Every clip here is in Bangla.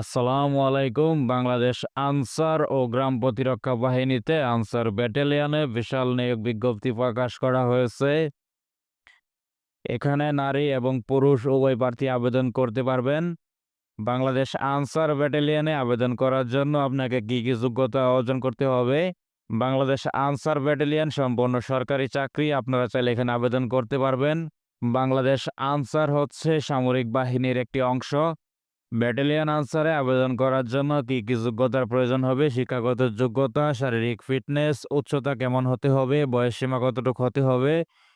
আসসালামু আলাইকুম। বাংলাদেশ আনসার ও গ্রাম প্রতিরক্ষা বাহিনীতে আনসার ব্যাটালিয়নে বিশাল নিয়োগ বিজ্ঞপ্তি প্রকাশ করা হয়েছে। এখানে নারী এবং পুরুষ উভয় প্রার্থী আবেদন করতে পারবেন। বাংলাদেশ আনসার ব্যাটালিয়নে আবেদন করার জন্য আপনাকে কী কী যোগ্যতা অর্জন করতে হবে? বাংলাদেশ আনসার ব্যাটালিয়ন সম্পূর্ণ সরকারি চাকরি আপনারা চাইলে এখানে আবেদন করতে পারবেন। বাংলাদেশ আনসার হচ্ছে সামরিক বাহিনীর একটি অংশ। ব্যাটালিয়ন আনসারে আবেদন করার জন্য কি কি যোগ্যতার প্রয়োজন হবে শিক্ষাগত যোগ্যতা, শারীরিক ফিটনেস, উচ্চতা কেমন হতে হবে, বয়স সীমা কতটুকু হতে হবে,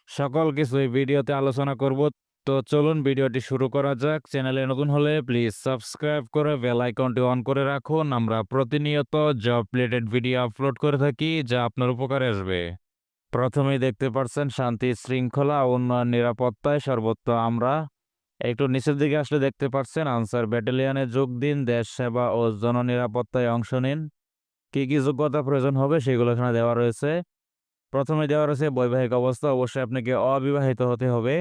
সকল কিছু এই ভিডিওতে আলোচনা করব। তো চলুন ভিডিওটি শুরু করা যাক। চ্যানেলে নতুন হলে প্লিজ সাবস্ক্রাইব করে বেল আইকনটি অন করে রাখুন। আমরা প্রতিনিয়ত জব রিলেটেড ভিডিও আপলোড করে থাকি, যা আপনার উপকারে আসবে। প্রথমেই দেখতে পাচ্ছেন শান্তি শৃঙ্খলা, উন্নয়ন, নিরাপত্তায় সর্বত্র আমরা একটু নিচের দিকে আসলে দেখতে পাচ্ছেন আনসার ব্যাটালিয়নে যোগ দিন, দেশ সেবা ও জননিরাপত্তায় অংশ নিন। কী কী যোগ্যতা প্রয়োজন হবে সেগুলো এখানে দেওয়া রয়েছে। প্রথমে দেওয়া রয়েছে বৈবাহিক অবস্থা, অবশ্যই আপনাকে অবিবাহিত হতে হবে।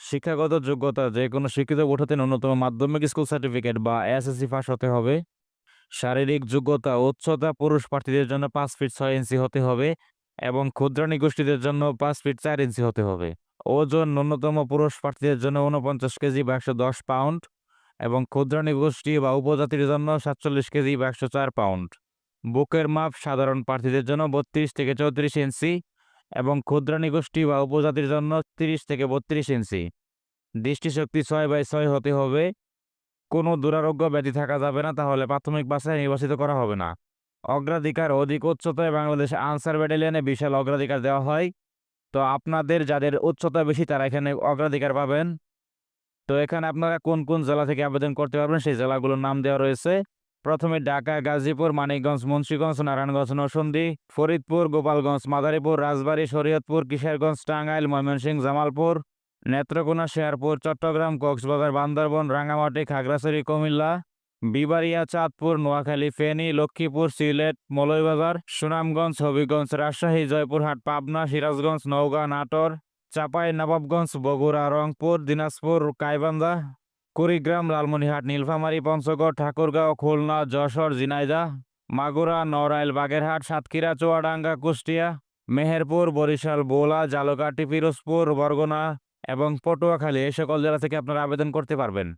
শিক্ষাগত যোগ্যতা, যে কোনো শিক্ষিত ওঠাতে ন্যূনতম মাধ্যমিক স্কুল সার্টিফিকেট বা এসএসসি পাস হতে হবে। শারীরিক যোগ্যতা, উচ্চতা পুরুষ প্রার্থীদের জন্য পাঁচ ফিট ছয় ইঞ্চি হতে হবে এবং ক্ষুদ্রাণী গোষ্ঠীদের জন্য পাঁচ ফিট চার ইঞ্চি হতে হবে। ওজন ন্যূনতম পুরুষ প্রার্থীদের জন্য উনপঞ্চাশ কেজি বা একশো দশ পাউন্ড এবং ক্ষুদ্রাণী গোষ্ঠী বা উপজাতির জন্য সাতচল্লিশ কেজি বা একশো চার পাউন্ড। বুকের মাপ সাধারণ প্রার্থীদের জন্য বত্রিশ থেকে চৌত্রিশ ইঞ্চি এবং ক্ষুদ্রাণী গোষ্ঠী বা উপজাতির জন্য তিরিশ থেকে বত্রিশ ইঞ্চি। দৃষ্টিশক্তি ছয় বাই ছয় হতে হবে। কোনো দুরারোগ্য ব্যাধি থাকা যাবে না, তাহলে প্রাথমিক বাসায় নির্বাচিত করা হবে না। অগ্রাধিকার অধিক উচ্চতায় বাংলাদেশ আনসার ব্যাটালিয়নে বিশাল অগ্রাধিকার দেওয়া হয়। তো আপনাদের যাদের উচ্চতা বেশি, তারা এখানে অগ্রাধিকার পাবেন। তো এখানে আপনারা কোন কোন জেলা থেকে আবেদন করতে পারবেন, সেই জেলাগুলোর নাম দেওয়া রয়েছে। প্রথমে ঢাকা, গাজীপুর, মানিকগঞ্জ, মুন্সীগঞ্জ, নারায়ণগঞ্জ, নরসিংদী, ফরিদপুর, গোপালগঞ্জ, মাদারীপুর, রাজবাড়ী, শরীয়তপুর, কিশোরগঞ্জ, টাঙ্গাইল, ময়মনসিংহ, জামালপুর, নেত্রকোনা, শেয়ারপুর, চট্টগ্রাম, কক্সবাজার, বান্দরবন রাঙামাটি খাগড়াছড়ি, কুমিল্লা। বিবাড়িয়া, চাঁদপুর, নোয়াখালী, ফেনী, লক্ষ্মীপুর, সিলেট মৌলভীবাজার সুনামগঞ্জ, হবিগঞ্জ, রাজশাহী, জয়পুরহাট, পাবনা, সিরাজগঞ্জ, নওগাঁ, নাটোর, চাপাই, নবাবগঞ্জ, বগুড়া, রংপুর, দিনাজপুর গাইবান্ধা কুড়িগ্রাম লালমনিহাট নীলফামারী, পঞ্চগড়, ঠাকুরগাঁও, খুলনা, যশোর জিনাইদা মাগুরা, নড়াইল, বাগেরহাট, সাতক্ষীরা, চুয়াডাঙ্গা, কুষ্টিয়া, মেহেরপুর, বরিশাল, বোলা জালকাটি পিরোজপুর, বরগুনা এবং পটুয়াখালী। এই সকল জেলা থেকে আপনারা আবেদন করতে পারবেন।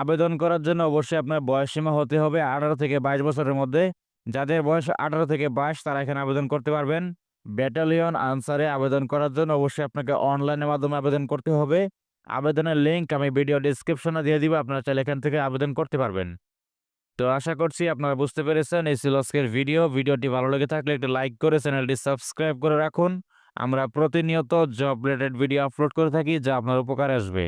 আবেদন করার জন্য অবশ্যই আপনার বয়সসীমা হতে হবে আঠারো থেকে বাইশ বছরের মধ্যে। যাদের বয়স আঠারো থেকে বাইশ, তারা এখানে আবেদন করতে পারবেন। ব্যাটালিয়ন আনসারে আবেদন করার জন্য অবশ্যই আপনাকে অনলাইনের মাধ্যমে আবেদন করতে হবে। আবেদনের লিঙ্ক আমি ভিডিও ডিসক্রিপশনে দিয়ে দিব, আপনারা চাইলে এখান থেকে আবেদন করতে পারবেন। তো আশা করছি আপনারা বুঝতে পেরেছেন, এই ছিল ভিডিও। ভিডিওটি ভালো লেগে থাকলে একটু লাইক করে চ্যানেলটি সাবস্ক্রাইব করে রাখুন। আমরা প্রতিনিয়ত জব রিলেটেড ভিডিও আপলোড করে থাকি, যা আপনার উপকারে আসবে।